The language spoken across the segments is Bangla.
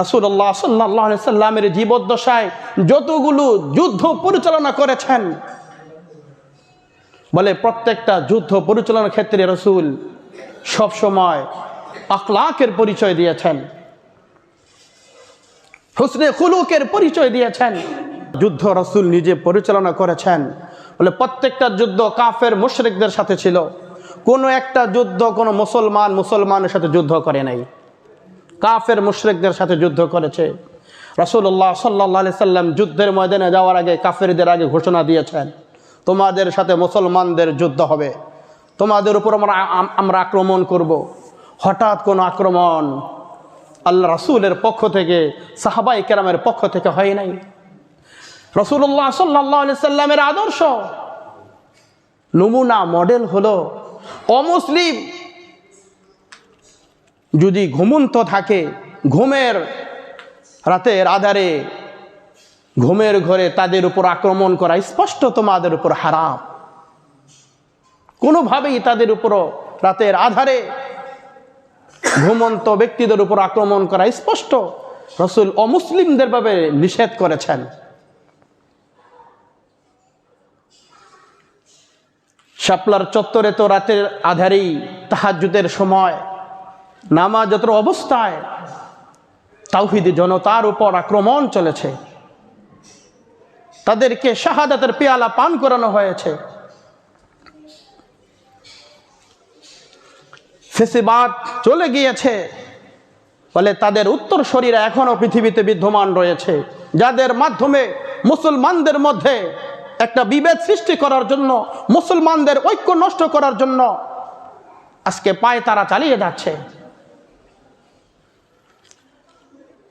রাসুল্লাহ সাল্লাহ সাল্লামের জীবদ্দশায় যতগুলো যুদ্ধ পরিচালনা করেছেন, বলে প্রত্যেকটা যুদ্ধ পরিচালনার ক্ষেত্রে রসুল সবসময় আখলাকের পরিচয় দিয়েছেন, হুসনে খুলুকের পরিচয় দিয়েছেন। যুদ্ধ রসুল নিজে পরিচালনা করেছেন, বলে প্রত্যেকটা যুদ্ধ কাফের মুশরিকদের সাথে ছিল। কোনো একটা যুদ্ধ কোনো মুসলমান মুসলমানের সাথে যুদ্ধ করে নাই। কাফের মুশরিকদের সাথে যুদ্ধ করেছে। রসুল্লাহ সাল্লাহ সাল্লাম যুদ্ধের ময়দানে যাওয়ার আগে কাফেরদের আগে ঘোষণা দিয়েছেন, তোমাদের সাথে মুসলমানদের যুদ্ধ হবে। তোমাদের উপর আমরা আমরা আক্রমণ করব। হঠাৎ কোনো আক্রমণ আল্লাহ রসুলের পক্ষ থেকে সাহাবাই কেরামের পক্ষ থেকে হয় নাই। রসুল্লাহ সাল্লাহ সাল্লামের আদর্শ, নমুনা মডেল হলো অমুসলিম যদি ঘুমন্ত থাকে, ঘুমের রাতের আধারে, ঘুমের ঘরে তাদের উপর আক্রমণ করা স্পষ্ট তোমাদের উপর হারাম। কোনোভাবেই তাদের উপর রাতের আধারে ঘুমন্ত ব্যক্তিদের উপর আক্রমণ করা স্পষ্ট রসুল অমুসলিমদের ভাবে নিষেধ করেছেন। শাপলার চত্বরে তো রাতের আধারেই তাহাজুদের সময় নামাজতর অবস্থায় তাওহিদি জনতার উপর আক্রমণ চলেছে। তাদেরকে শাহাদাতের পেয়ালা পান করানো হয়েছে। ফেসিবাদ চলে গিয়েছে। ফলে তাদের উত্তর শরীরে এখনও পৃথিবীতে বিদ্যমান রয়েছে। যাদের মাধ্যমে মুসলমানদের মধ্যে একটা বিভেদ সৃষ্টি করার জন্য, মুসলমানদের ঐক্য নষ্ট করার জন্য আজকে পায়ে তারা চালিয়ে যাচ্ছে।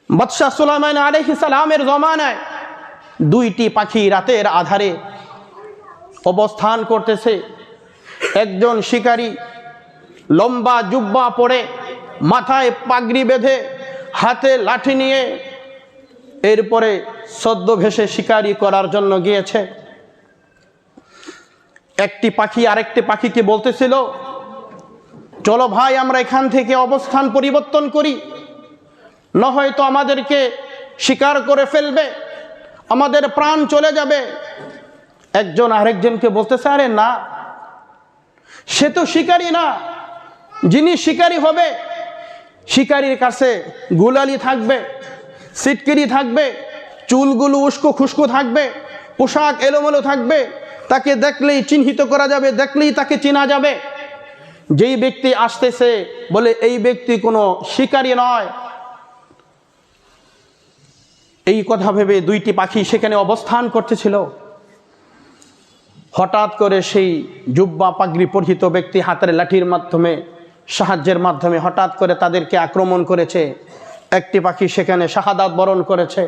বাদশাহ সুলাইমান আলহি সালামের জমানায় দুইটি পাখি রাতের আধারে অবস্থান করতেছে। একজন শিকারী লম্বা জুব্বা পরে মাথায় পাগড়ি বেঁধে হাতে লাঠি নিয়ে এরপরে সদ্য ভেসে শিকারি করার জন্য গিয়েছে। একটি পাখি আরেকটি পাখিকে বলতেছিল, চলো ভাই, আমরা এখান থেকে অবস্থান পরিবর্তন করি। না হয়তো আমাদেরকে শিকার করে ফেলবে, আমাদের প্রাণ চলে যাবে। একজন আরেকজনকে বলতেছে আরে না, সে তো শিকারী না, যিনি শিকারী হবে, শিকারীর কাছে গুলালি থাকবে, সিটকিরি থাকবে, চুলগুলো উস্কো খুস্কো থাকবে, পোশাক এলোমেলো থাকবে, তাকে দেখলেই চিহ্নিত করা যাবে, দেখলেই তাকে চেনা যাবে। যেই ব্যক্তি আসতেছে বলে, এই ব্যক্তি কোনো শিকারী নয় এই কথা ভেবে দুইটি পাখি সেখানে অবস্থান করতেছিল। হঠাৎ করে সেই জুব্বা পাগড়ি পরিহিত ব্যক্তি হাতের লাঠির মাধ্যমে, সাহায্যের মাধ্যমে হঠাৎ করে তাদেরকে আক্রমণ করেছে। একটি পাখি সেখানে শাহাদাত বরণ করেছে,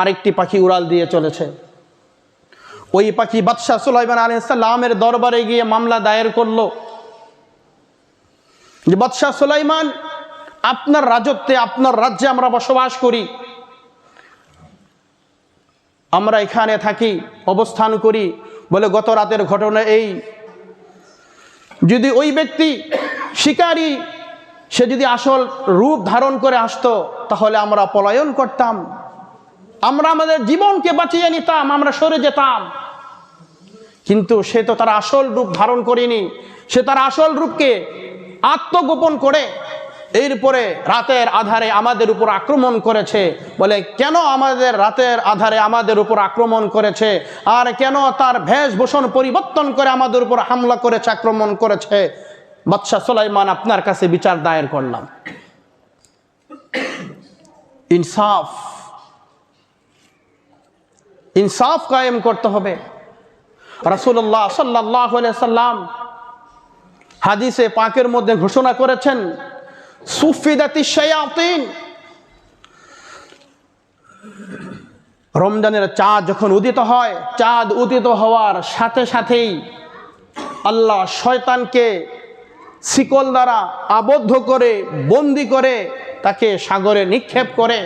আরেকটি পাখি উড়াল দিয়ে চলেছে। ওই পাখি বাদশাহ সুলাইমান আলাইসাল্লামের দরবারে গিয়ে মামলা দায়ের করল। যে বাদশাহ সুলাইমান, আপনার রাজত্বে, আপনার রাজ্যে আমরা বসবাস করি। আমরা এখানে থাকি, অবস্থান করি বলে গত রাতের ঘটনা এই। যদি ওই ব্যক্তি শিকারী, সে যদি আসল রূপ ধারণ করে আসতো, তাহলে আমরা পলায়ন করতাম। আমরা আমাদের জীবনকে বাঁচিয়ে নিতাম, আমরা সরে যেতাম। কিন্তু সে তো তার আসল রূপ ধারণ করেনি, সে তার আসল রূপকে আত্মগোপন করে এরপরে রাতের আধারে আমাদের উপর আক্রমণ করেছে। বলে, কেন আমাদের রাতের আধারে আমাদের উপর আক্রমণ করেছে? আর কেন তার ভেষভূষণ পরিবর্তন করে আমাদের উপর হামলা করেছে, আক্রমণ করেছে? বাদশাহ সোলাইমান আপনার কাছে বিচার দায়ের করলাম। ইনসাফ ইনসাফ কায়েম করতে হবে। রাসুল্লাহ সাল্লাহ সাল্লাম হাদিসে পাকের মধ্যে ঘোষণা করেছেন সুফিদাতি শায়াতিন। রমজানের চাঁদ যখন উদিত হয়, চাঁদ উদিত হওয়ার সাথে সাথেই আল্লাহ শয়তানকে শিকল দ্বারা আবদ্ধ করে, বন্দি করে, তাকে সাগরে নিক্ষেপ করে,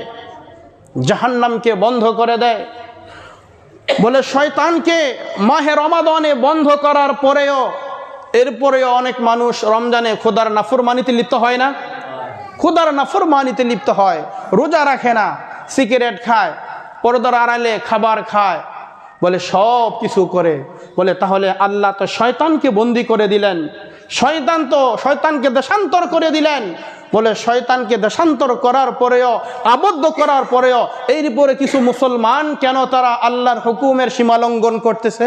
জাহান্নামকে বন্ধ করে দেয়। বলে শয়তানকে মাহে রমাদনে বন্ধ করার পরেও, এরপরেও অনেক মানুষ রমজানে খোদার নাফরমানিতে লিপ্ত হয় না। খোদার নাফরমানিতে লিপ্ত হয়, রোজা রাখে না, সিগারেট খায়, পর্দার আড়ালে খাবার খায়, বলে সব কিছু করে। বলে, তাহলে আল্লাহ তো শয়তানকে বন্দি করে দিলেন, শয়তান তো শয়তানকে দেশান্তর করে দিলেন। বলে, শয়তানকে দেশান্তর করার পরেও, আবদ্ধ করার পরেও, এর পরে কিছু মুসলমান কেন তারা আল্লাহর হুকুমের সীমালঙ্ঘন করতেছে?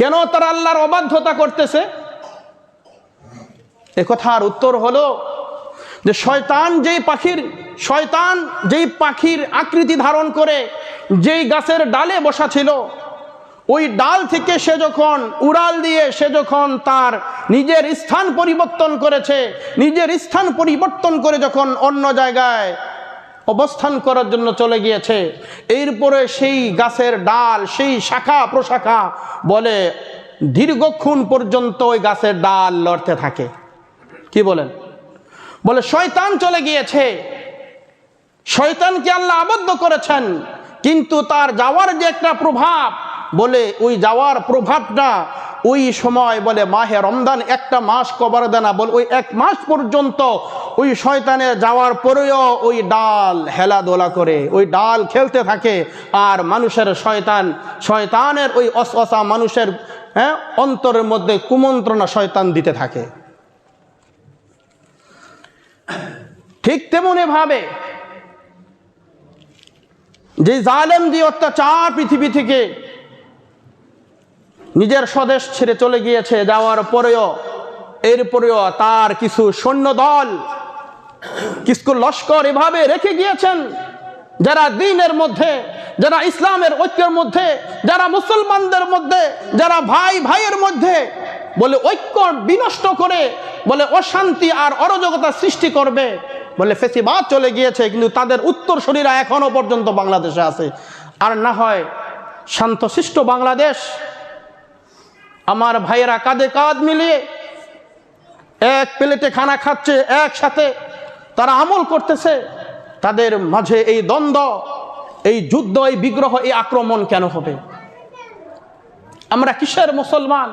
কেন তারা আল্লাহর অবাধ্যতা করতেছে? এ কথার উত্তর হলো যে শয়তান যেই পাখির, শয়তান যেই পাখির আকৃতি ধারণ করে, যেই গাছের ডালে বসা ছিল, ওই ডাল থেকে সে যখন উড়াল দিয়ে সে যখন তার নিজের স্থান পরিবর্তন করেছে, নিজের স্থান পরিবর্তন করে যখন অন্য জায়গায় অবস্থান করার জন্য চলে গিয়েছে, এরপরে সেই গাছের ডাল, সেই শাখা প্রশাখা বলে দীর্ঘক্ষণ পর্যন্ত ওই গাছের ডাল লড়তে থাকে। কি বলেন? বলে, শয়তান চলে গিয়েছে। শয়তানকে আল্লাহ আবদ্ধ করেছেন। কিন্তু তার যাওয়ার যে একটা প্রভাব, বলে, ওই যাওয়ার প্রভাবটা ওই সময়, বলে, মাহে রমদান একটা মাস কবার দেনা বলে, ওই এক মাস পর্যন্ত ওই শয়তানের যাওয়ার পরেও ওই ডাল হেলাদোলা করে, ওই ডাল খেলতে থাকে। আর মানুষের শয়তান, শয়তানের ওই অসা মানুষের হ্যাঁ অন্তরের মধ্যে কুমন্ত্রণা শয়তান দিতে থাকে। ঠিক তেমনি ভাবে যে জালেম যে অত্যাচার পৃথিবী থেকে নিজের স্বদেশ ছেড়ে চলে গিয়েছে, যাওয়ার পরেও, এরপরেও তার কিছু সৈন্য দল কিছু লস্কর এভাবে রেখে গিয়েছেন, যারা দিনের মধ্যে, যারা ইসলামের ঐক্যের মধ্যে, যারা মুসলমানদের মধ্যে, যারা ভাই ভাইয়ের মধ্যে বলে ঐক্য বিনষ্ট করে, বলে অশান্তি আর অরাজকতা সৃষ্টি করবে। বলে, ফেসিবাদ চলে গিয়েছে, কিন্তু তাদের উত্তর শরীরা এখনও পর্যন্ত বাংলাদেশে আছে। আর না হয় শান্তশিষ্ট বাংলাদেশ, আমার ভাইয়েরা কাঁধে কাঁধ মিলিয়ে এক প্লেটে খানা খাচ্ছে একসাথে, তারা আমল করতেছে, তাদের মাঝে এই দ্বন্দ্ব, এই যুদ্ধ, এই বিগ্রহ, এই আক্রমণ কেন হবে? আমরা কিসের মুসলমান?